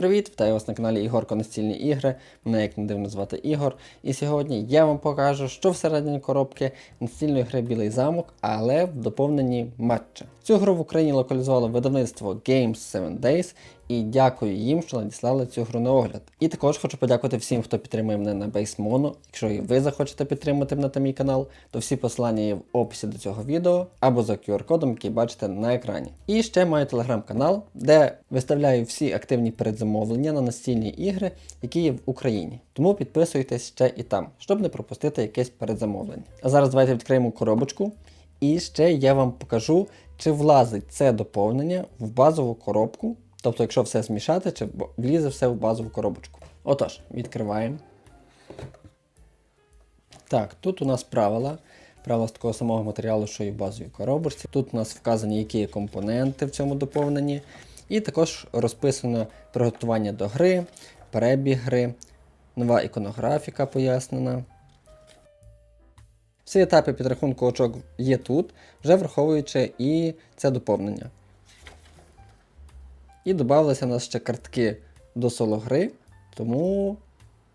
привіт! Вітаю вас на каналі Ігорко Настільні ігри. Мене як не дивно звати Ігор. І сьогодні я вам покажу, що всередині коробки настільної гри Білий замок, але в доповненні матча. Цю гру в Україні локалізувало видавництво Games 7 Days, і дякую їм, що надіслали цю гру на огляд. І також хочу подякувати всім, хто підтримує мене на BaseMono. Якщо і ви захочете підтримати мене та мій канал, то всі посилання є в описі до цього відео або за QR-кодом, який бачите на екрані. І ще маю телеграм-канал, де виставляю всі активні передзамовлення на настільні ігри, які є в Україні. Тому підписуйтесь ще і там, щоб не пропустити якесь передзамовлення. А зараз давайте відкриємо коробочку. І ще я вам покажу, чи влазить це доповнення в базову коробку. Тобто, якщо все змішати, чи влізе все в базову коробочку. Отож, відкриваємо. Так, тут у нас правила. Правила з такого самого матеріалу, що і в базовій коробочці. Тут у нас вказані, які компоненти в цьому доповненні. І також розписано приготування до гри, перебіг гри, нова іконографіка пояснена. Всі етапи підрахунку очок є тут, вже враховуючи і це доповнення. І додавалися у нас ще картки до соло гри, тому,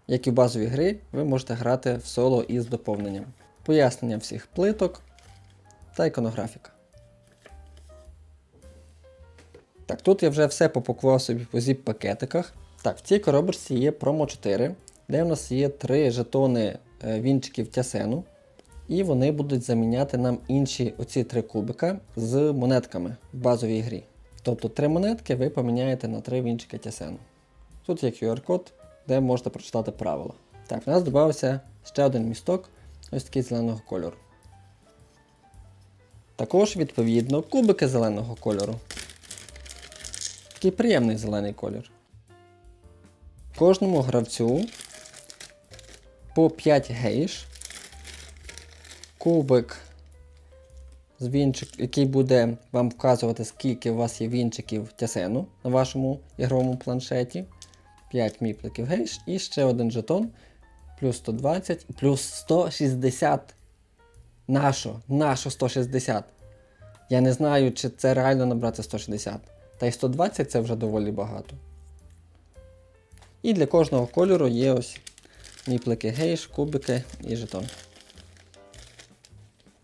як і в базовій грі, ви можете грати в соло із доповненням. Пояснення всіх плиток та іконографіка. Так, тут я вже все попакував собі по зіп-пакетиках. Так, в цій коробочці є промо 4, де в нас є три жетони е, вінчиків тясену. І вони будуть заміняти нам інші оці три кубика з монетками в базовій грі. Тобто три монетки ви поміняєте на три вінчики тясену. Тут є QR-код, де можете прочитати правила. Так, в нас додався ще один місток, ось такий зеленого кольору. Також, відповідно, кубики зеленого кольору. Такий приємний зелений колір. Кожному гравцю по 5 гейш. Кубик з вінчик, який буде вам вказувати, скільки у вас є вінчиків тясену на вашому ігровому планшеті. 5 міпликів гейш і ще один жетон. Плюс 120 плюс 160. Нашо, нашо 160. Я не знаю, чи це реально набрати 160. Та й 120 це вже доволі багато. І для кожного кольору є ось міплики гейш, кубики і жетон.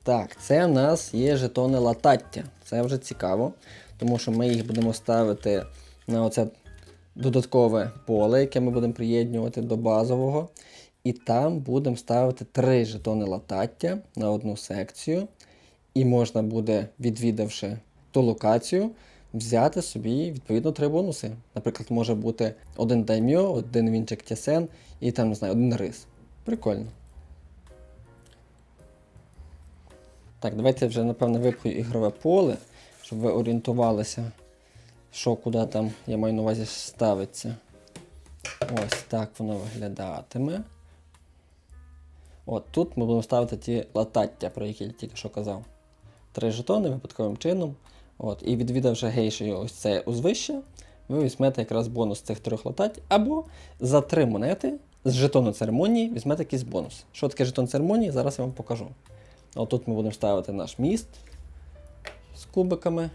Так, це в нас є жетони латаття. Це вже цікаво, тому що ми їх будемо ставити на оце додаткове поле, яке ми будемо приєднувати до базового. І там будемо ставити три жетони латаття на одну секцію. І можна буде, відвідавши ту локацію, взяти собі відповідно три бонуси. Наприклад, може бути один даймьо, один вінчик тясен і там, не знаю, один рис. Прикольно. Так, давайте вже, напевно, випхаю ігрове поле, щоб ви орієнтувалися, що куди там, я маю на увазі, ставиться. Ось так воно виглядатиме. От тут ми будемо ставити ті латаття, про які я тільки що казав. Три жетони випадковим чином. От, І відвідавши гейшею ось це узвище, ви візьмете якраз бонус цих трьох латать, або за три монети з жетону церемонії візьмете якийсь бонус. Що таке жетон церемонії, зараз я вам покажу. Отут ми будемо ставити наш міст з кубиками.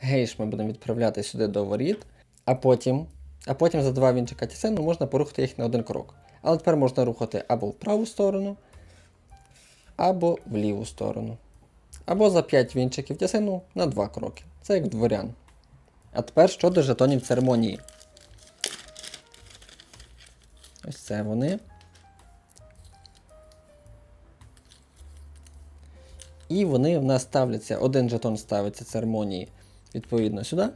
Гейш ми будемо відправляти сюди до воріт, а потім а потім за два вінчика тісену можна порухати їх на один крок. Але тепер можна рухати або в праву сторону, або в ліву сторону. Або за 5 вінчиків тісену на 2 кроки. Це як дворян. А тепер щодо жетонів церемонії. Ось це вони. І вони в нас ставляться, один жетон ставиться церемонії відповідно сюди.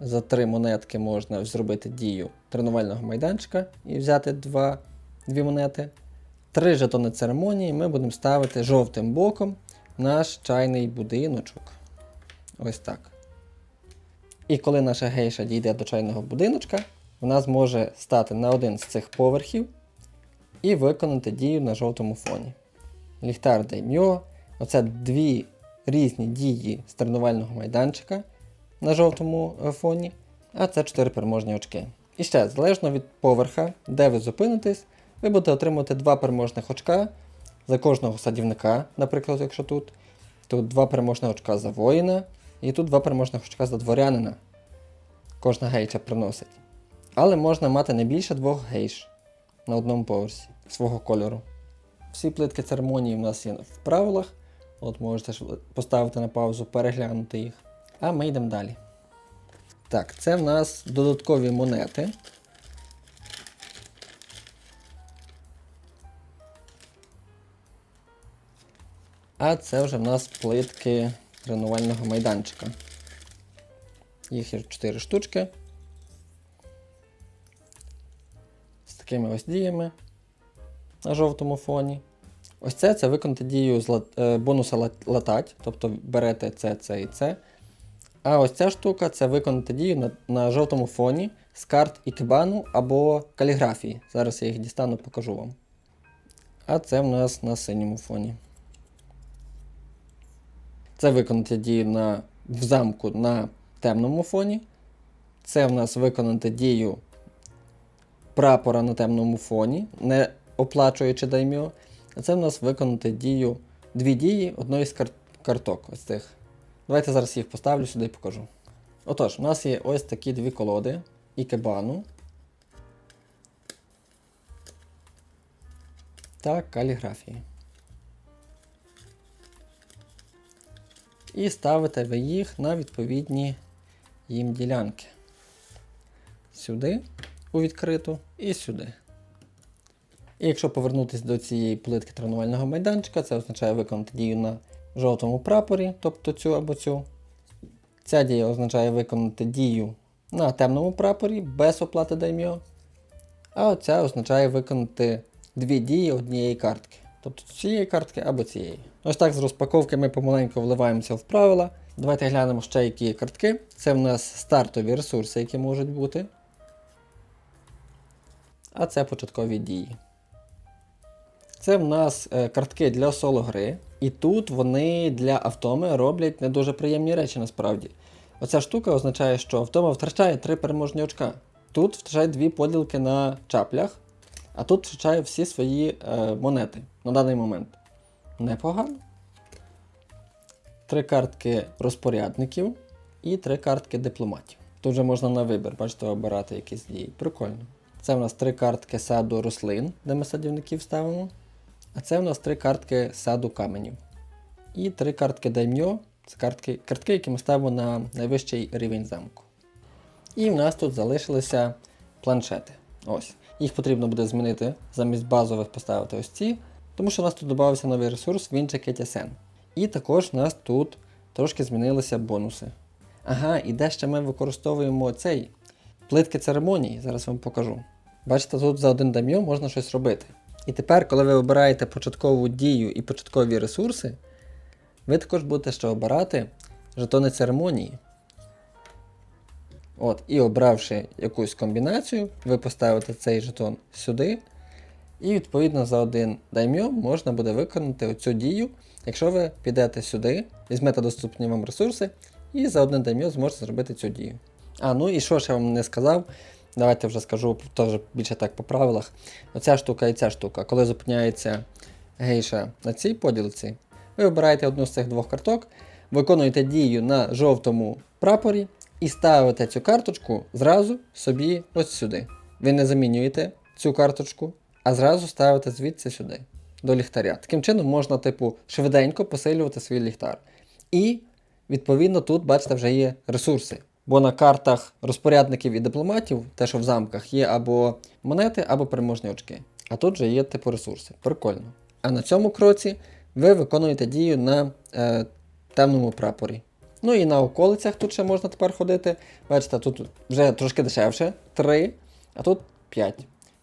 За три монетки можна зробити дію тренувального майданчика і взяти два, дві монети. Три жетони церемонії ми будемо ставити жовтим боком наш чайний будиночок. Ось так. І коли наша гейша дійде до чайного будиночка, вона зможе стати на один з цих поверхів і виконати дію на жовтому фоні. Ліхтар Даймьо. Оце дві різні дії з тренувального майданчика на жовтому е, фоні, а це 4 переможні очки. І ще, залежно від поверха, де ви зупинитесь, ви будете отримувати 2 переможних очка за кожного садівника, наприклад, якщо тут. Тут 2 переможних очка за воїна, і тут 2 переможних очка за дворянина. Кожна гейча приносить. Але можна мати не більше двох гейш на одному поверсі свого кольору. Всі плитки церемонії в нас є в правилах. От можете ж поставити на паузу, переглянути їх. А ми йдемо далі. Так, це в нас додаткові монети. А це вже в нас плитки тренувального майданчика. Їх є 4 штучки. З такими ось діями на жовтому фоні. Ось це це виконати дію з е, бонуса лат- латать, тобто берете це, це і це. А ось ця штука це виконати дію на, на жовтому фоні з карт ікебану або каліграфії. Зараз я їх дістану, покажу вам. А це в нас на синьому фоні. Це виконати дію на, в замку на темному фоні. Це в нас виконати дію прапора на темному фоні, не оплачуючи даймьо. Це в нас виконати дію, дві дії одної з кар- карток. Ось цих. Давайте зараз їх поставлю сюди і покажу. Отож, у нас є ось такі дві колоди ікебану та каліграфії. І ставите ви їх на відповідні їм ділянки. Сюди, у відкриту, і сюди. І якщо повернутися до цієї плитки тренувального майданчика, це означає виконати дію на жовтому прапорі, тобто цю або цю. Ця дія означає виконати дію на темному прапорі без оплати даймьо. А оця означає виконати дві дії однієї картки. Тобто цієї картки або цієї. Ось так з розпаковки ми помаленьку вливаємося в правила. Давайте глянемо ще, які є картки. Це в нас стартові ресурси, які можуть бути. А це початкові дії. Це в нас е, картки для соло гри. І тут вони для автоми роблять не дуже приємні речі насправді. Оця штука означає, що автома втрачає три переможні очка. Тут втрачає дві поділки на чаплях, а тут втрачає всі свої е, монети на даний момент. Непогано. Три картки розпорядників і три картки дипломатів. Тут вже можна на вибір, бачите, обирати якісь дії. Прикольно. Це в нас три картки саду рослин, де ми садівників ставимо. А це в нас три картки саду каменів. І три картки даймьо. Це картки, картки, які ми ставимо на найвищий рівень замку. І в нас тут залишилися планшети. Ось. Їх потрібно буде змінити, замість базових поставити ось ці, тому що у нас тут додався новий ресурс, він KTSN. І також у нас тут трошки змінилися бонуси. Ага, і де ще ми використовуємо цей плитки церемонії, зараз вам покажу. Бачите, тут за один дам'йо можна щось робити. І тепер, коли ви обираєте початкову дію і початкові ресурси, ви також будете ще обирати жетони церемонії. От, і обравши якусь комбінацію, ви поставите цей жетон сюди. І відповідно за один даймьо можна буде виконати оцю дію, якщо ви підете сюди, візьмете доступні вам ресурси, і за один даймьо зможете зробити цю дію. А, ну і що ж я вам не сказав, давайте вже скажу теж більше так по правилах. Оця штука і ця штука, коли зупиняється гейша на цій поділці, ви обираєте одну з цих двох карток, виконуєте дію на жовтому прапорі і ставите цю карточку зразу собі ось сюди. Ви не замінюєте цю карточку, а зразу ставите звідси сюди, до ліхтаря. Таким чином можна, типу, швиденько посилювати свій ліхтар. І, відповідно, тут, бачите, вже є ресурси. Бо на картах розпорядників і дипломатів, те, що в замках, є або монети, або переможні очки. А тут вже є типу ресурси. Прикольно. А на цьому кроці ви виконуєте дію на е, темному прапорі. Ну і на околицях тут ще можна тепер ходити. Бачите, тут вже трошки дешевше 3, а тут 5.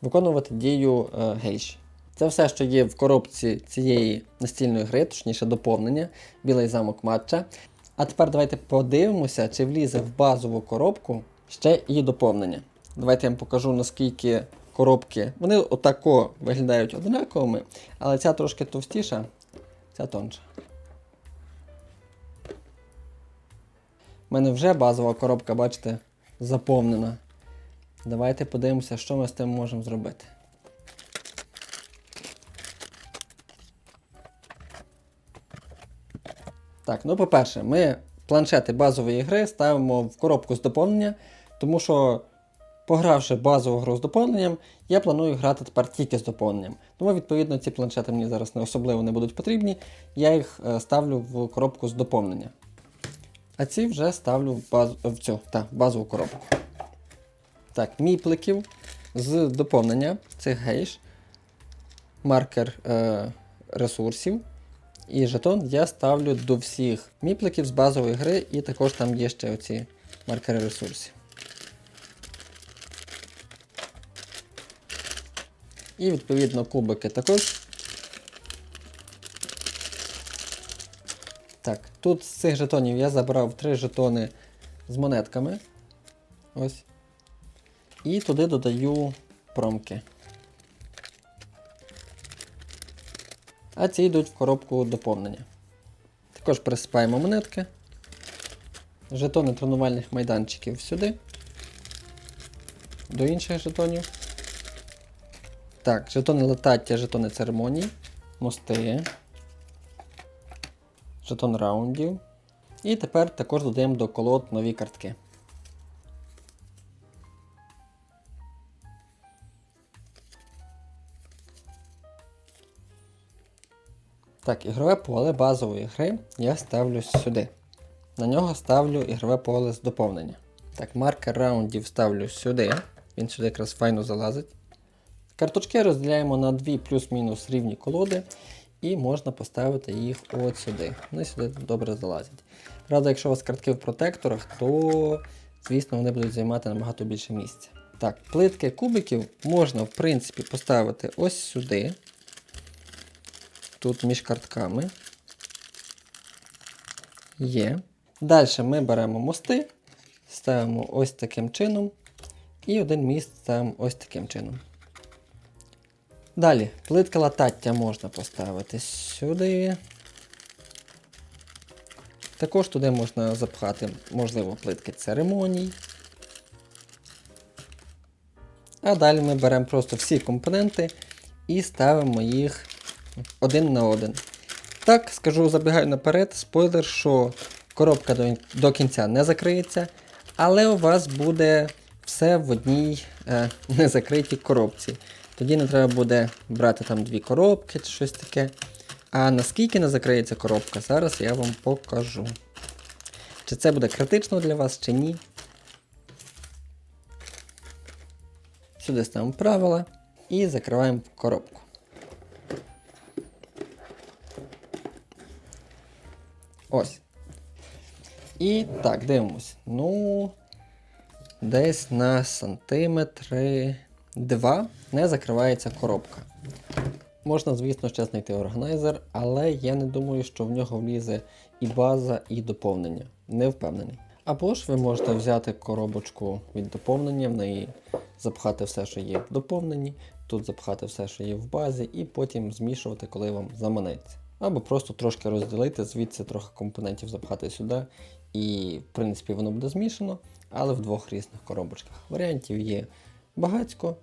Виконувати дію е, гейші. Це все, що є в коробці цієї настільної гри, точніше доповнення, білий замок матча. А тепер давайте подивимося, чи влізе в базову коробку ще і доповнення. Давайте я вам покажу, наскільки коробки. Вони отако виглядають однаковими, але ця трошки товстіша, ця тонша. У мене вже базова коробка, бачите, заповнена. Давайте подивимося, що ми з тим можемо зробити. Так, ну по-перше, ми планшети базової гри ставимо в коробку з доповнення, тому що Погравши базову гру з доповненням, я планую грати тепер тільки з доповненням. Тому, відповідно, ці планшети мені зараз не особливо не будуть потрібні. Я їх е, ставлю в коробку з доповнення. А ці вже ставлю в, баз... в цю та, базову коробку. Так, міплеків з доповнення цих гейш, маркер е, ресурсів. І жетон я ставлю до всіх міпликів з базової гри, і також там є ще оці маркери ресурсів. І відповідно кубики також. Так, тут з цих жетонів я забрав три жетони з монетками. Ось. І туди додаю промки. А ці йдуть в коробку доповнення. Також присипаємо монетки. Жетони тренувальних майданчиків сюди. До інших жетонів. Так, жетони летаття, жетони церемоній, мости, жетон раундів. І тепер також додаємо до колод нові картки. Так, ігрове поле базової гри я ставлю сюди. На нього ставлю ігрове поле з доповнення. Так, маркер раундів ставлю сюди. Він сюди якраз файно залазить. Карточки розділяємо на дві плюс-мінус рівні колоди, і можна поставити їх от сюди. Вони сюди добре залазять. Правда, якщо у вас картки в протекторах, то, звісно, вони будуть займати набагато більше місця. Так, плитки кубиків можна, в принципі, поставити ось сюди. Тут між картками. Є. Далі ми беремо мости, ставимо ось таким чином. І один міст ставимо ось таким чином. Далі, плитка латаття можна поставити сюди. Також туди можна запхати, можливо, плитки церемоній. А далі ми беремо просто всі компоненти і ставимо їх один на один. Так, скажу, забігаю наперед, спойлер, що коробка до, до кінця не закриється, але у вас буде все в одній е, незакритій коробці. Тоді не треба буде брати там дві коробки чи щось таке. А наскільки не закриється коробка, зараз я вам покажу. Чи це буде критично для вас, чи ні. Сюди ставимо правила і закриваємо коробку. Ось. І так, дивимось. Ну, десь на сантиметри 2 не закривається коробка. Можна, звісно, ще знайти органайзер, але я не думаю, що в нього влізе і база, і доповнення. Не впевнений. Або ж ви можете взяти коробочку від доповнення, в неї запхати все, що є в доповненні, тут запхати все, що є в базі, і потім змішувати, коли вам заманеться. Або просто трошки розділити, звідси трохи компонентів запхати сюди. І, в принципі, воно буде змішано, але в двох різних коробочках. Варіантів є багацько.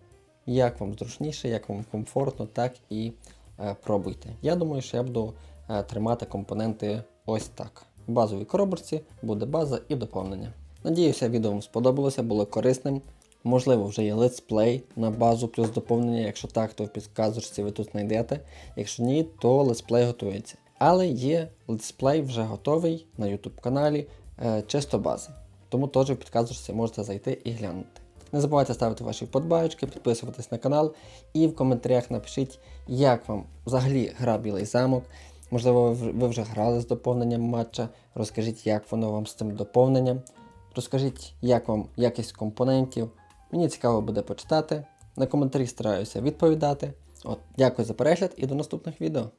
Як вам зручніше, як вам комфортно, так і е, пробуйте. Я думаю, що я буду е, тримати компоненти ось так. В базовій коробочці буде база і доповнення. Надіюся, відео вам сподобалося, було корисним. Можливо, вже є летсплей на базу плюс доповнення. Якщо так, то в підказочці ви тут знайдете. Якщо ні, то летсплей готується. Але є летсплей вже готовий на YouTube каналі е, чисто бази. Тому теж в підказочці можете зайти і глянути. Не забувайте ставити ваші вподобайки, підписуватись на канал і в коментарях напишіть, як вам взагалі гра Білий замок. Можливо, ви вже грали з доповненням матча. Розкажіть, як воно вам з цим доповненням. Розкажіть, як вам якість компонентів. Мені цікаво буде почитати. На коментарі стараюся відповідати. От, Дякую за перегляд і до наступних відео.